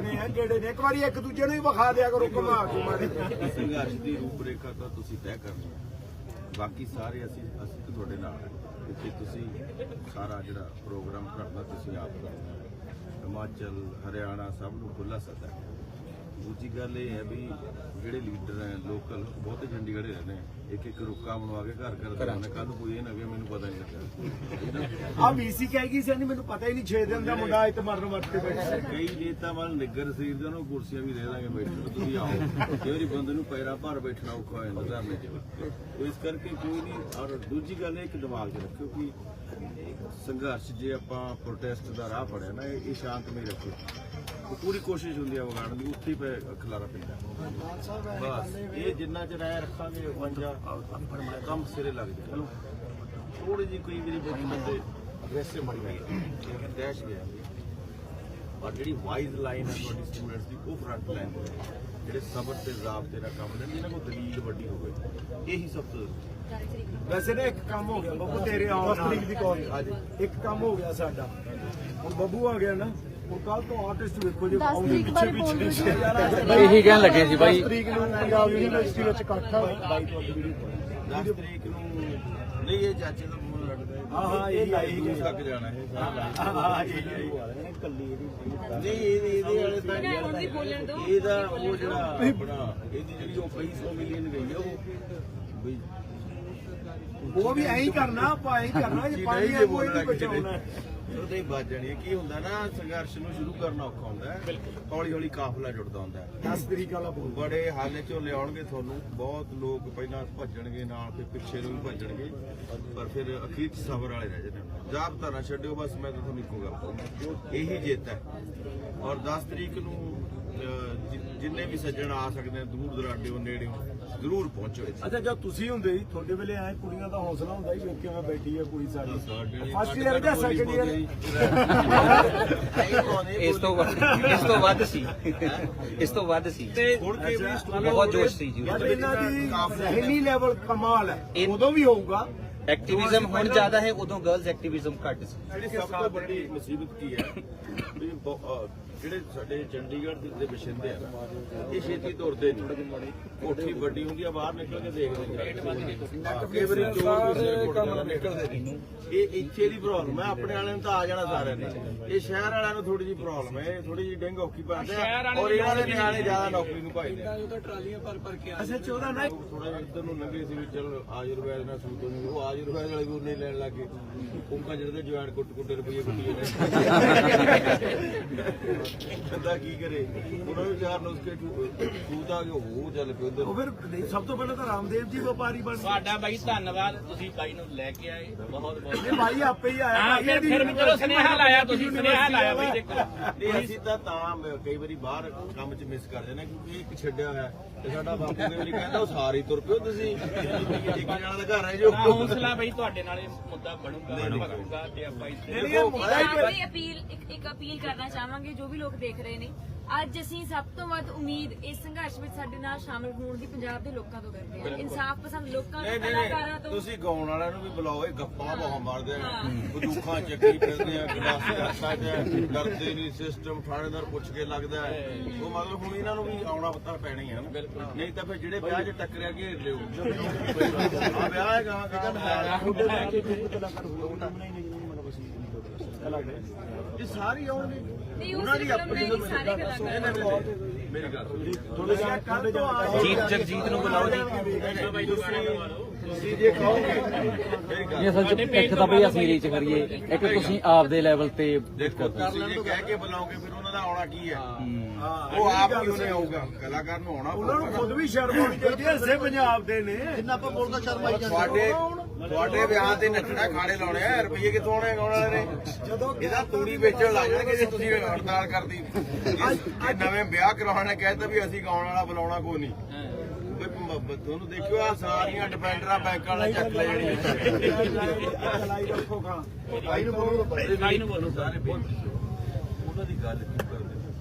ਨੇ ਆ ਜਿਹੜੇ ਨੇ। ਇੱਕ ਵਾਰੀ ਇੱਕ ਦੂਜੇ ਨੂੰ ਹੀ ਵਿਖਾ ਦਿਆ ਕਰੋ, ਘੁਮਾ ਕੇ। ਸੰਘਰਸ਼ ਦੀ ਰੂਪਰੇਖਾ ਤਾਂ ਤੁਸੀਂ ਤੈਅ ਕਰਨੀ ਹੈ। ਬਾਕੀ ਸਾਰੇ ਅਸੀਂ ਅਸੀਂ ਤਾਂ ਤੁਹਾਡੇ ਨਾਲ ਹਾਂ। ਇੱਥੇ ਤੁਸੀਂ ਸਾਰਾ ਜਿਹੜਾ ਪ੍ਰੋਗਰਾਮ ਕਰਨਾ ਤੁਸੀਂ ਆਪ ਕਰਨਾ ਹਿਮਾਚਲ, ਹਰਿਆਣਾ ਸਭ ਨੂੰ ਖੁੱਲਾ ਸੱਦਾ ਦੂਜੀ ਗੱਲ ਇਹ ਹੈ ਵੀ ਜਿਹੜੇ ਲੀਡਰ ਹੈ ਲੋਕਲ ਬਹੁਤੇ ਚੰਡੀਗੜ੍ਹ ਰਹਿੰਦੇ ਆ। ਇੱਕ ਇੱਕ ਰੁੱਕਾ ਬਣਵਾ ਕੇ ਘਰ ਘਰ ਕਰਾਉਣਾ ਕੱਲ ਕੋਈ ਇਹ ਨਾ ਕਿ ਮੈਨੂੰ ਪਤਾ ਨਹੀਂ ਲੱਗਾ ਆ ਵੀਸੀ ਕਹਿ। ਗਈ ਸੀ ਨਹੀਂ ਮੈਨੂੰ ਪਤਾ ਹੀ ਨਹੀਂ 6 ਦਿਨ ਦਾ ਮੁੰਡਾ ਇੱਥੇ ਮਰਨ ਵਰਤੇ ਬੈਠਾ ਕਈ ਨੇਤਾ ਵੱਲ ਨਿੱਗਰ ਸਰੀਰ ਦੇ ਨੂੰ ਕੁਰਸੀਆਂ ਵੀ ਦੇ ਦਾਂਗੇ ਬੈਠਣ। ਤੁਸੀਂ ਆਓ। ਵਾਰੀ ਬੰਦੇ ਨੂੰ ਪੈਰਾਂ ਭਰ ਬੈਠਣਾ ਔਖਾ ਹੋ ਜਾਂਦਾ ਧਰਨੇ 'ਚ ਇਸ ਕਰਕੇ ਕੋਈ ਨਹੀਂ ਔਰ ਦੂਜੀ ਗੱਲ ਇਹ ਇੱਕ ਦਿਮਾਗ 'ਚ ਰੱਖਿਓ ਕਿ ਸੰਘਰਸ਼ ਜੇ ਆਪਾਂ ਪ੍ਰੋਟੈਸਟ ਦਾ ਰਾਹ ਫੜਿਆ ਨਾ ਇਹ ਸ਼ਾਂਤਮਈ ਰੱਖੋ। ਪੂਰੀ ਕੋਸ਼ਿਸ਼ ਹੁੰਦੀ ਆ ਵਿਗਾੜਨ ਦੀ ਉੱਥੇ ਹੀ ਪੈ ਖਲਾਰਾ ਪੈਂਦਾ। ਬਸ ਇਹ ਜਿੰਨਾ ਚਿਰ ਐ ਰੱਖਾਂਗੇ ਪੰਜਾ ਕੰਮ ਸਿਰੇ ਲੱਗ ਜਾਏ ਥੋੜੀ ਜਿਹੀ ਕੋਈ ਮੇਰੀ ਬੋਲੀ ਬੰਦੇ ਅਗਰੈਸਿਵ ਬਣ ਗਈ ਲੇਕਿਨ ਦਹਿਸ਼ ਗਿਆ। ਔਰ ਜਿਹੜੀ ਵਾਈਜ਼ ਲਾਈਨ ਹੈ ਤੁਹਾਡੀ ਸਟੂਡੈਂਟਸ ਦੀ ਉਹ ਫਰੰਟ ਲਾਈਨ ਜਿਹੜੇ ਸਬਰ ਤੇ ਜ਼ਾਬਤੇ ਦਾ ਕੰਮ ਲੈਂਦੇ ਜਿਹਨਾਂ ਕੋਲ ਦਲੀਲ ਵੱਡੀ ਹੋਵੇ ਇਹੀ ਸਭ ਤੋਂ ਵੈਸੇ ਨਾ ਇੱਕ ਕੰਮ ਹੋ ਗਿਆ ਬੱਬੂ ਤੇਰੇ ਆਉਣ ਤਰੀਕ ਦੀ ਕਾਲ ਹਾਂਜੀ। ਇੱਕ ਕੰਮ ਹੋ ਗਿਆ ਸਾਡਾ। ਹੁਣ ਬੱਬੂ ਆ ਗਿਆ ਨਾ ਹੁਣ ਕੱਲ ਤੋਂ ਆਰਟਿਸਟ ਵੇਖੋ ਜੇ ਦਸ ਆਉਣਗੇ ਤਰੀਕ ਬਾਰੇ ਪਿੱਛੇ। ਬੋਲ ਪਿੱਛੇ ਰਹੇ ਇਹੀ ਕਹਿਣ ਲੱਗੇ ਸੀ ਬਾਈ। ਤਰੀਕ ਨੂੰ ਪੰਜਾਬ ਯੂਨੀਵਰਸਿਟੀ ਵਿੱਚ ਇਕੱਠ ਆ। ਬਾਈ ਤੋਂ ਅੱਗੇ ਵੀਡੀਓ 10 ਤਰੀਕ ਨੂੰ ਨਹੀਂ ਇਹ ਚਾਚੇ ਦਾ ਮੂੰਹ ਲੜਦਾ ਹੈ। ਹਾਂ, ਇਹੀ ਇਹ ਗਈ। ਤੱਕ ਜਾਣਾ ਹੈ। ਹਾਂ ਇਹ ਕੱਲੀ ਇਹਦੀ ਨਹੀਂ ਇਹਦੇ ਇਹਦੇ ਵਾਲੇ ਤਾਂ ਇਹਦਾ ਉਹ ਜਿਹੜਾ ਆਪਣਾ ਇਹਦੀ ਜਿਹੜੀ ਉਹ ਕਈ ਸੌ ਮਿਲੀਅਨ ਗਈ ਆ ਉਹ ਬਈ ਉਹ ਵੀ ਐਂ ਹੀ ਕਰਨਾ ਆਪਾਂ ਐਂ ਹੀ ਕਰਨਾ ਜੇ ਪਾਣੀ ਕੋਈ ਨਹੀਂ ਬਚਾਉਣਾ। ਉਹਦੇ ਹੀ ਬਚ ਜਾਣੀ ਹੈ। ਕੀ ਹੁੰਦਾ ਨਾ ਸੰਘਰਸ਼ ਨੂੰ ਸ਼ੁਰੂ ਕਰਨਾ ਔਖਾ ਹੁੰਦਾ ਹੈ। ਹੌਲੀ ਹੌਲੀ ਕਾਫਲਾ ਜੁੜਦਾ ਹੁੰਦਾ ਹੈ। 10 ਤਰੀਕ ਵਾਲਾ ਬੋਲ। ਬੜੇ ਹਾਲੇ ਚੋਂ ਲਿਆਉਣਗੇ ਤੁਹਾਨੂੰ। ਬਹੁਤ ਲੋਕ ਪਹਿਲਾਂ ਭੱਜਣਗੇ ਨਾਲ ਫਿਰ ਪਿੱਛੇ ਨੂੰ ਵੀ ਭੱਜਣਗੇ। ਪਰ ਫਿਰ ਅਖੀਰ ਸਬਰ ਵਾਲੇ ਰਹਿ ਜਾਂਦੇ ਜਾਬ ਤਾਂ ਨਾ ਛੱਡਿਓ ਬਸ ਮੈਂ ਤਾਂ ਤੁਹਾਨੂੰ ਇੱਕੋ ਗੱਲ ਕਹੂੰਗਾ। ਇਹੀ ਜਿੱਤ ਹੈ। ਔਰ 10 ਤਰੀਕ ਨੂੰ ਜਿੰਨੇ ਵੀ ਸੱਜਣ ਆ ਸਕਦੇ ਆ ਦੂਰ ਦਰਾਡਿਓ ਨੇੜਿਓ ਜ਼ਰੂਰ ਪਹੁੰਚੋ ਇੱਥੇ। ਅੱਛਾ ਜਦ ਤੁਸੀਂ ਹੁੰਦੇ ਸੀ ਤੁਹਾਡੇ ਵੇਲੇ ਐ ਕੁੜੀਆਂ ਦਾ ਹੌਸਲਾ ਹੁੰਦਾ ਸੀ ਵੇਖ ਕਿਵੇਂ ਬੈਠੀ ਹੈ ਕੁੜੀ ਸਾਡੀ। ਫਸਟ ਈਅਰ ਜਾਂ ਸੈਕੰਡ ਈਅਰ ਇਸ ਤੋਂ ਵੱਧ ਇਸ ਤੋਂ ਵੱਧ ਸੀ। ਇਸ ਤੋਂ ਵੱਧ ਸੀ। ਬਹੁਤ ਜੋਸ਼ ਸੀ ਜੀ। ਇਹਨਾਂ ਦੀ ਰਹਿਣੀ ਲੈਵਲ ਕਮਾਲ ਹੈ ਉਦੋਂ ਵੀ ਹੋਊਗਾ। ਐਕਟਿਵਿਜ਼ਮ ਹੁਣ ਜ਼ਿਆਦਾ ਹੈ ਉਦੋਂ ਗਰਲਸ ਐਕਟਿਵਿਜ਼ਮ ਘੱਟ ਸੀ। ਜਿਹੜੀ ਸਭ ਤੋਂ ਵੱਡੀ ਮੁਸੀਬਤ ਕੀ ਹੈ? ਜਿਹੜੇ ਸਾਡੇ ਚੰਡੀਗੜ੍ਹ ਦੇ ਦੇ ਵਸਿੰਦੇ ਆ ਇਹ ਛੇਤੀ ਤੁਰਦੇ ਨਹੀਂ। ਕੋਠੀ ਵੱਡੀ ਹੁੰਦੀ ਆ ਬਾਹਰ ਨਿਕਲ ਕੇ ਦੇਖਦੇ ਨੇ ਹਾਂ, ਕਈ ਵਾਰੀ ਚੋਰ ਵੀ ਸਿਰ ਨਿਕਲਦੇ ਨਹੀਂ। ਇਹ ਇੱਥੇ ਦੀ ਪ੍ਰੋਬਲਮ ਹੈ ਆਪਣੇ ਵਾਲਿਆਂ ਨੂੰ ਤਾਂ ਆ ਜਾਣਾ ਸਾਰਿਆਂ ਨੇ। ਇਹ ਸ਼ਹਿਰ ਵਾਲਿਆਂ ਨੂੰ ਥੋੜੀ ਜਿਹੀ ਪ੍ਰੋਬਲਮ ਹੈ ਥੋੜੀ ਜਿਹੀ ਡਿੰਗ ਔਖੀ ਪਾਉਂਦੇ ਆ। ਔਰ ਇਹਨਾਂ ਦੇ ਨਿਆਣੇ ਜ਼ਿਆਦਾ ਨੌਕਰੀ ਨੂੰ ਭਾਈਦੇ ਆ। ਅੱਛਾ ਚੋਦਾ ਨਾ। ਥੋੜਾ ਜਿਹਾ ਇੱਧਰ ਨੂੰ ਲੰਘੇ ਸੀ ਵੀ ਚਲ ਆਯੁਰਵੈਦ ਨਾਲ ਸੂਤ ਜੂ ਉਹ ਆਯੁਰਵੈਦ ਵਾਲੇ ਵੀ ਉਹਨੇ ਲੈਣ ਲੱਗੇ ਉਹ ਜਿਹੜੇ ਜਵਾਨ ਕੁੱਟ ਕੁੱਟ ਰੁਪਏ ਕੁੱਟੀ ਜਾਂਦੇ ਬੰਦਾ ਕੀ ਕਰੇ? ਉਹਨਾਂ ਨੂੰ ਚਾਰ ਨੁਸਖੇ ਆ ਗਏ ਉਹ ਚੱਲ ਪਏ ਉਧਰ। ਉਹ ਫਿਰ ਨਹੀਂ, ਸਭ ਤੋਂ ਪਹਿਲਾਂ ਤਾਂ ਰਾਮਦੇਵ ਜੀ ਵਪਾਰੀ ਬਣ ਗਏ। ਤੁਹਾਡਾ ਬਾਈ ਧੰਨਵਾਦ ਤੁਸੀਂ ਬਾਈ ਨੂੰ ਲੈ ਕੇ ਆਏ। ਬਹੁਤ ਬਹੁਤ ਇਹ ਭਾਈ ਆਪੇ ਹੀ ਆਇਆ ਹਾਂ ਭਾਈ ਫਿਰ ਇਹਦੀ ਫਿਰ ਵੀ ਚਲੋ ਸੁਨੇਹਾ ਲਾਇਆ ਤੁਸੀਂ ਸੁਨੇਹਾ ਲਾਇਆ ਬਾਈ ਦੇਖੋ। ਨਹੀਂ ਅਸੀਂ ਤਾਂ ਤਾਂ ਮ- ਕਈ ਵਾਰੀ ਬਾਹਰ ਕੰਮ 'ਚ ਮਿਸ ਕਰ ਜਾਂਦੇ ਹਾਂ ਕਿਉਂਕਿ ਇੱਕ ਛੱਡਿਆ ਹੋਇਆ ਤੇ ਸਾਡਾ ਬਾਪੂ ਕਈ ਵਾਰੀ ਕਹਿੰਦਾ ਉਹ ਸਾਰੇ ਹੀ ਤੁਰ ਪਿਓ ਤੁਸੀਂ। ਇੱਕ ਜਣਾ ਦਾ ਘਰ ਹੈ ਜੋ। ਤਾਂ ਹੌਸਲਾ ਬਾਈ ਤੁਹਾਡੇ ਨਾਲ ਇਹ ਮੁੱਦਾ ਬਣੂਗਾ ਬਣੂਗਾ ਤੇ ਆਪਾਂ ਇਸ ਤੇ ਦੇਖੋ, ਕੋਈ ਅਪੀਲ ਇੱਕ ਇੱਕ ਅਪੀਲ ਕਰਨਾ ਚਾਹਾਂਗੇ ਜੋ ਵੀ ਲੋਕ ਦੇਖ ਰਹੇ ਨੇ। ਅੱਜ ਅਸੀਂ ਸਭ ਤੋਂ ਵੱਧ ਉਮੀਦ ਇਸ ਸੰਘਰਸ਼ ਵਿੱਚ ਸਾਡੇ ਨਾਲ ਸ਼ਾਮਲ ਹੋਣ ਦੀ ਪੰਜਾਬ ਦੇ ਲੋਕਾਂ ਤੋਂ ਕਰਦੇ ਹਾਂ। ਇਨਸਾਫ ਪਸੰਦ ਲੋਕਾਂ ਤੋਂ ਕਲਾਕਾਰਾਂ ਤੋਂ। ਤੁਸੀਂ ਗਾਉਣ ਵਾਲਿਆਂ ਨੂੰ ਵੀ ਬੁਲਾਓ ਇਹ ਗੱਪਾਂ ਬਹੁਤ ਮਾਰਦੇ ਆ। ਬੰਦੂਕਾਂ ਚੱਕੀ ਫਿਰਦੇ ਆ ਗਲਾਸ ਰੱਖਾ ਚ ਡਰਦੇ ਨਹੀਂ ਸਿਸਟਮ ਥਾਣੇਦਾਰ ਪੁੱਛ ਕੇ ਲੱਗਦਾ ਹੈ। ਉਹ ਮਤਲਬ ਹੁਣ ਇਹਨਾਂ ਨੂੰ ਵੀ ਆਉਣਾ ਪਤਾ ਪੈਣਾ ਹੀ ਹੈ ਨਾ। ਨਹੀਂ ਤਾਂ ਫਿਰ ਜਿਹੜੇ ਵਿਆਹ 'ਚ ਟੱਕਰਿਆ ਘੇਰ ਲਿਓ। ਆ ਵਿਆਹ ਹੈ ਗਾਂ ਗਾਂ ਇਹ ਸਾਰੀ ਆਉਣਗੇ ਨਹੀਂ ਉਹ ਉਹਨਾਂ ਦੀ ਸਿਰਫ ਆਪਣੀ ਨਹੀਂ, ਸਾਰੇ ਕਲਾਕਾਰ ਮੇਰੀ ਗੱਲ ਸੁਣੋ ਥੋੜੇ ਜਿਹਾ ਕੱਲ ਤੋਂ ਆ ਜੀਤ ਜਗਜੀਤ ਨੂੰ ਬੁਲਾਓ ਜੀ ਤੁਸੀਂ ਜੇ ਕਹੋਗੇ ਮੇਰੀ ਗੱਲ ਇਹ ਅਸਲ ਚ ਇੱਕ ਤਾਂ ਬਈ ਅਸੀਂ ਰੀਚ ਕਰੀਏ ਇੱਕ ਤੁਸੀਂ ਆਪਦੇ ਲੈਵਲ ਤੇ ਦੇਖੋ ਤੁਸੀਂ ਜੇ ਕਹਿ ਕੇ ਬੁਲਾਓਗੇ ਫਿਰ ਉਹਨਾਂ ਦਾ ਆਉਣਾ ਕੀ ਹੈ ਹਾਂ, ਉਹ ਆਪ ਹੀ ਉਹਨੇ ਆਊਗਾ ਕਲਾਕਾਰ ਨੂੰ ਆਉਣਾ ਉਹਨਾਂ ਨੂੰ ਖੁਦ ਵੀ ਸ਼ਰਮ ਆਉਣੀ ਚਾਹੀਦੀ ਹੈ ਇਸੇ ਪੰਜਾਬ ਦੇ ਨੇ ਜਿੰਨਾ ਆਪਾਂ ਬੋਲਦਾ ਸ਼ਰਮ ਆਈ ਤੁਹਾਡੇ ਤੁਹਾਡੇ ਵਿਆਹ ਤੇ ਨੱਚਣਾ ਖਾੜੇ ਲਾਉਣੇ ਆ ਰੁਪਈਏ ਕਿੱਥੋਂ ਆਉਣੇ ਗਾਉਣ ਵਾਲੇ ਨੇ? ਜਦੋਂ ਇਹਦਾ ਤੂੜੀ ਵੇਚਣ ਲੱਗ ਜਾਣਗੇ ਜੇ ਤੁਸੀਂ ਹੜਤਾਲ ਕਰਦੀ। ਜੇ ਨਵੇਂ ਵਿਆਹ ਕਰਾਉਣੇ ਕਹਿੰਦਾ ਵੀ ਅਸੀਂ ਗਾਉਣ ਵਾਲਾ ਬੁਲਾਉਣਾ ਕੋਈ ਨਹੀਂ। ਤੁਹਾਨੂੰ ਦੇਖਿਓ ਆ ਸਾਰੀਆਂ ਡਿਪੈਂਡਰਾਂ ਬੈਂਕਾਂ ਵਾਲਾ ਚੱਕ ਲੈ ਜਾਣੀਆਂ ਲਾਈ ਰੱਖੋ ਖਾਂ ਭਾਈ ਨੂੰ ਬੋਲੋ ਭਾਈ ਨੂੰ ਬੋਲੋ। ਸਾਰੇ ਉਹਨਾਂ ਦੀ ਗੱਲ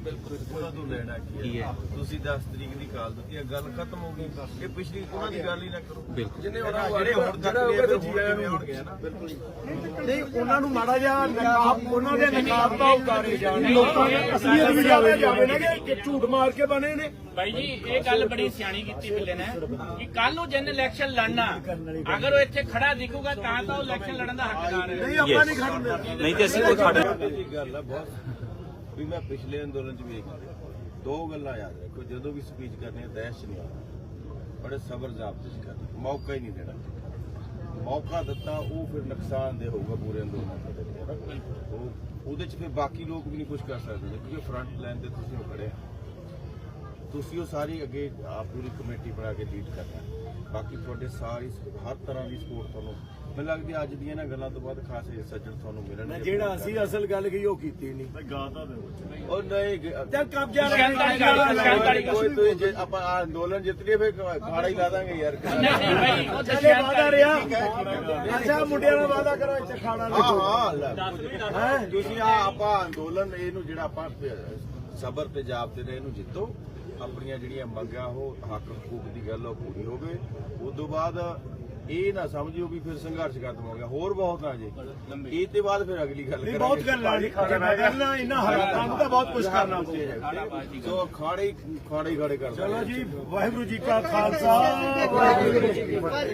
ਬਿਲਕੁਲ ਉਹਨਾਂ ਤੋਂ ਲੈਣਾ ਕੀ ਕੀ ਹੈ? ਤੁਸੀਂ 10 ਤਰੀਕ ਦੀ ਕਾਲ ਦਿੱਤੀ ਹੈ ਗੱਲ ਖਤਮ ਹੋ ਗਈ। ਇਹ ਪਿਛਲੀ ਉਹਨਾਂ ਦੀ ਗੱਲ ਹੀ ਨਾ ਕਰੋ। ਬਿਲਕੁਲ। ਜਿੰਨੇ ਉਹਨਾਂ ਜਿਹੜੇ ਹੁਣ ਤੱਕ ਨਹੀਂ ਆਏ ਫਿਰ ਹੋਣਗੇ ਨਾ? ਬਿਲਕੁਲ ਨਹੀਂ ਉਹਨਾਂ ਨੂੰ ਮਾੜਾ ਜਿਹਾ ਨਕਾਬ ਉਹਨਾਂ ਦੇ ਨਕਾਬ ਤਾਂ ਉਤਾਰੇ ਜਾਣ ਲੋਕਾਂ ਨੇ। ਅਸਲੀਅਤ ਵੀ ਜਾਵੇ ਜਾਵੇ ਨਾ ਕਿ ਝੂਠ ਮਾਰ ਕੇ ਬਣੇ ਨੇ। ਬਾਈ ਜੀ ਇਹ ਗੱਲ ਬੜੀ ਸਿਆਣੀ ਕੀਤੀ ਬਿੱਲੇ ਨੇ ਕਿ ਕੱਲ ਨੂੰ ਜਿੰਨ ਇਲੈਕਸ਼ਨ ਲੜਨਾ ਅਗਰ ਉਹ ਇੱਥੇ ਖੜਾ ਦਿਖੂਗਾ ਤਾਂ ਤਾਂ ਉਹ ਇਲੈਕਸ਼ਨ ਲੜਨ ਦਾ ਹੱਕਦਾਰ ਹੈ। ਨਹੀਂ ਆਪਾਂ ਨਹੀਂ ਖੜਦੇ ਨਹੀਂ ਤੇ ਅਸੀਂ ਕੋਈ ਖੜ ਇਹ ਗੱਲ ਹੈ ਬਹੁਤ ਵੀ ਮੈਂ ਪਿਛਲੇ ਅੰਦੋਲਨ ਚ ਵੀ ਇਹ ਗੱਲ ਦੋ ਗੱਲਾਂ ਯਾਦ ਰੱਖੋ, ਜਦੋਂ ਵੀ ਸਪੀਚ ਕਰਨੀ ਹੈ ਦਹਿਸ਼ ਨਹੀਂ ਆਉਣਾ ਬੜੇ ਸਬਰ ਜ਼ਾਬਤੇ ਚ ਕਰਨਾ ਮੌਕਾ ਹੀ ਨਹੀਂ ਦੇਣਾ। ਮੌਕਾ ਦਿੱਤਾ, ਉਹ ਫਿਰ ਨੁਕਸਾਨ ਦੇ ਹੋਊਗਾ ਪੂਰੇ ਅੰਦੋਲਨ ਦਾ ਉਹਦੇ ਚ ਫਿਰ ਬਾਕੀ ਲੋਕ ਵੀ ਨਹੀਂ ਕੁਝ ਕਰ ਸਕਦੇ, ਕਿਉਂਕਿ ਫਰੰਟ ਲਾਈਨ ਤੇ ਤੁਸੀਂ ਖੜੇ ਆ। ਤੁਸੀਂ ਉਹ ਸਾਰੀ ਅੱਗੇ ਆ ਪੂਰੀ ਕਮੇਟੀ ਬਣਾ ਕੇ ਲੀਡ ਕਰਨਾ ਬਾਕੀ ਤੁਹਾਡੇ ਸਾਰੀ ਹਰ ਤਰ੍ਹਾਂ ਦੀ ਸਪੋਰਟ ਤੁਹਾਨੂੰ ਮੈਨੂੰ ਲੱਗਦੀ ਅੱਜ ਦੀਆਂ ਇਹਨਾਂ ਗੱਲਾਂ ਤੋਂ ਬਾਅਦ ਖਾਸੇ ਸੱਜਣ ਤੁਹਾਨੂੰ ਮਿਲਣਗੇ। ਜਿਹੜਾ ਅਸੀਂ ਅਸਲ ਗੱਲ ਕਹੀ ਉਹ ਕੀਤੀ ਨਹੀਂ। ਉਹ ਨਹੀਂ ਗ- ਚੱਲ ਕਬਜ਼ਾ ਸ਼ਾਂਤਾਲੀ ਗੱਲ, ਸ਼ਾਂਤਾਲੀ ਗੱਲ। ਕੋਈ ਤੁਸੀਂ ਜੇ ਆਪਾਂ ਆਹ ਅੰਦੋਲਨ ਜਿੱਤ ਲਈਏ ਫਿਰ ਖਾੜਾ ਹੀ ਲਾ ਦਾਂਗੇ ਯਾਰ। ਨਹੀਂ ਨਹੀਂ ਬਾਈ ਉਹ ਚੱਲੇ ਵਾਦਾ ਰਿਹਾ। ਅੱਛਾ ਮੁੰਡਿਆਂ ਨਾਲ ਵਾਦਾ ਕਰੋ ਇੱਥੇ ਖਾਣਾ ਹਾਂ ਲੱਗੋ ਹਾਂ। ਤੁਸੀਂ ਆ ਆਪਾਂ ਅੰਦੋਲਨ ਇਹਨੂੰ ਜਿਹੜਾ ਆਪਾਂ ਸਬਰ ਤੇ ਜਾਬ ਤੇ ਇਹਨੂੰ ਜਿੱਤੋ। ਆਪਣੀਆਂ ਜਿਹੜੀਆਂ ਮੰਗਾਂ ਉਹ ਹੱਕ ਹਕੂਕ ਦੀ ਗੱਲ ਉਹ ਪੂਰੀ ਹੋਵੇ ਉਸ ਤੋਂ ਬਾਅਦ ਇਹ ਨਾ ਸਮਝਿਓ ਵੀ ਫਿਰ ਸੰਘਰਸ਼ ਖਤਮ ਹੋ ਗਿਆ। ਹੋਰ ਬਹੁਤ ਆ ਜੇ। ਇਹ ਤੇ ਬਾਅਦ ਫਿਰ ਅਗਲੀ ਗੱਲ ਨਹੀਂ ਬਹੁਤ ਗੱਲ ਆ ਜੀ। ਕਰਨਾ ਇਹਨਾਂ ਹਾਲਾਤਾਂ ਨੂੰ ਤਾਂ ਬਹੁਤ ਕੁਝ ਕਰਨਾ ਪਊਗਾ ਸੋ ਖਾੜੇ ਖਾੜੇ ਖਾੜੇ ਕਰ ਚਲੋ ਜੀ ਵਾਹਿਗੁਰੂ ਜੀ ਕਾ ਖਾਲਸਾ। ਵਾਹਿਗੁਰੂ ਜੀ ਕੀ ਫਤਿਹ।